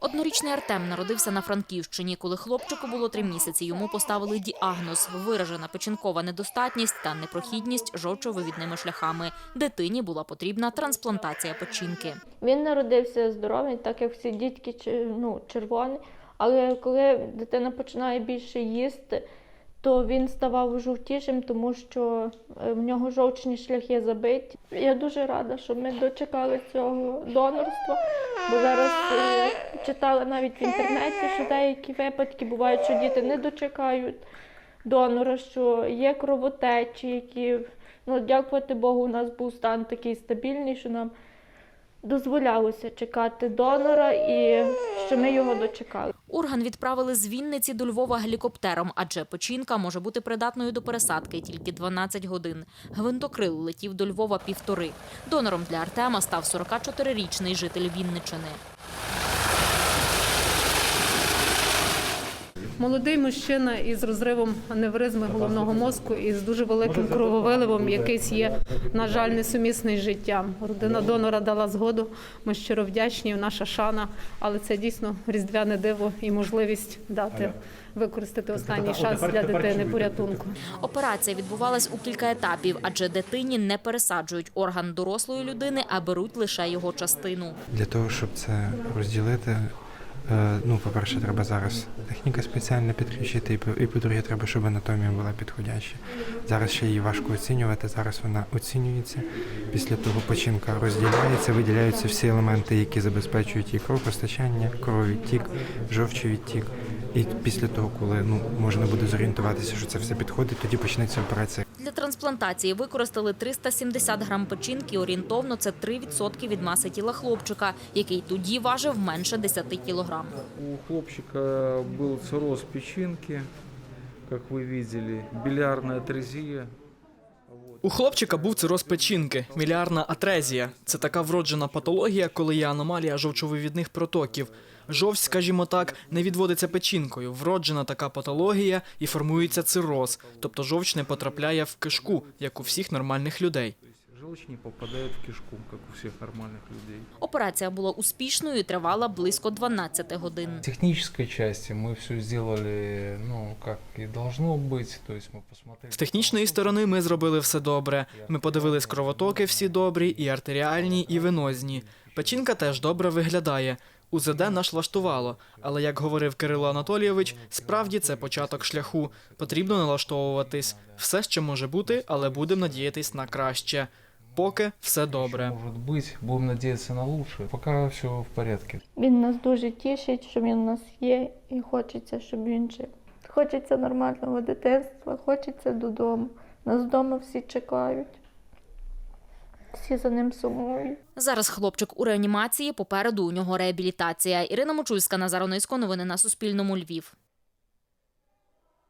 Однорічний Артем народився на Франківщині. Коли хлопчику було три місяці, йому поставили діагноз – виражена печінкова недостатність та непрохідність жовчовивідними шляхами. Дитині була потрібна трансплантація печінки. Він народився здоровий, так як всі дітки ну, червоні. Але коли дитина починає більше їсти, то він ставав жовтішим, тому що е, в нього жовчні шляхи забиті. Я дуже рада, що ми дочекали цього донорства, бо зараз е, читала навіть в інтернеті, що деякі випадки бувають, що діти не дочекають донора, що є кровотечі, які ну, дякувати Богу, у нас був стан такий стабільний, що нам дозволялося чекати донора і що ми його дочекали. Орган відправили з Вінниці до Львова гелікоптером, адже печінка може бути придатною до пересадки тільки 12 годин. Гвинтокрил летів до Львова півтори. Донором для Артема став 44-річний житель Вінничини. Молодий мужчина із розривом аневризми головного мозку і з дуже великим крововиливом, якийсь є, на жаль, несумісний з життям. Родина донора дала згоду. Ми щиро вдячні, наша шана, але це дійсно різдвяне диво і можливість дати використати останній шанс для дитини порятунку. Операція відбувалась у кілька етапів, адже дитині не пересаджують орган дорослої людини, а беруть лише його частину. Для того, щоб це розділити, ну, по-перше, треба зараз техніка спеціальна підключити, і по- і по-друге, треба, щоб анатомія була підходяща. Зараз ще її важко оцінювати, зараз вона оцінюється. Після того починка розділяється, виділяються всі елементи, які забезпечують її кровопостачання, крововідтік, жовчовідтік. І після того, коли ну, можна буде зорієнтуватися, що це все підходить, тоді почнеться операція. Для трансплантації використали 370 грам печінки, орієнтовно це 3% від маси тіла хлопчика, який тоді важив менше 10 кілограм. У хлопчика був цирроз печінки, як ви бачили, білярна атрезия. У хлопчика був цироз печінки, мілярна атрезія. Це така вроджена патологія, коли є аномалія жовчовивідних протоків. Жовч, скажімо так, не відводиться печінкою. Вроджена така патологія і формується цироз, тобто жовч не потрапляє в кишку, як у всіх нормальних людей Желчь не попадает в кишку, как у всех нормальных людей. Операція була успішною і тривала близько 12 годин. В технической части мы все сделали, ну, как и должно быть. То есть мы посмотрели... З технічної сторони ми зробили все добре. Ми подивились кровотоки всі добрі, і артеріальні, і венозні. Печінка теж добре виглядає. УЗД наш влаштувало, але як говорив Кирило Анатолійович, справді це початок шляху. Потрібно налаштовуватись. Все ще може бути, але будемо надіятись на краще. Поки все добре. Может быть, будем надеяться на лучшее. Пока все в порядке. Він нас дуже тішить, що він у нас є, і хочеться, щоб він жив. Хочеться нормального дитинства, хочеться додому. Нас вдома всі чекають. Всі за ним сумують. Зараз хлопчик у реанімації, попереду у нього реабілітація. Ірина Мочульська, Назар Онисько. Новини на Суспільному. Львів.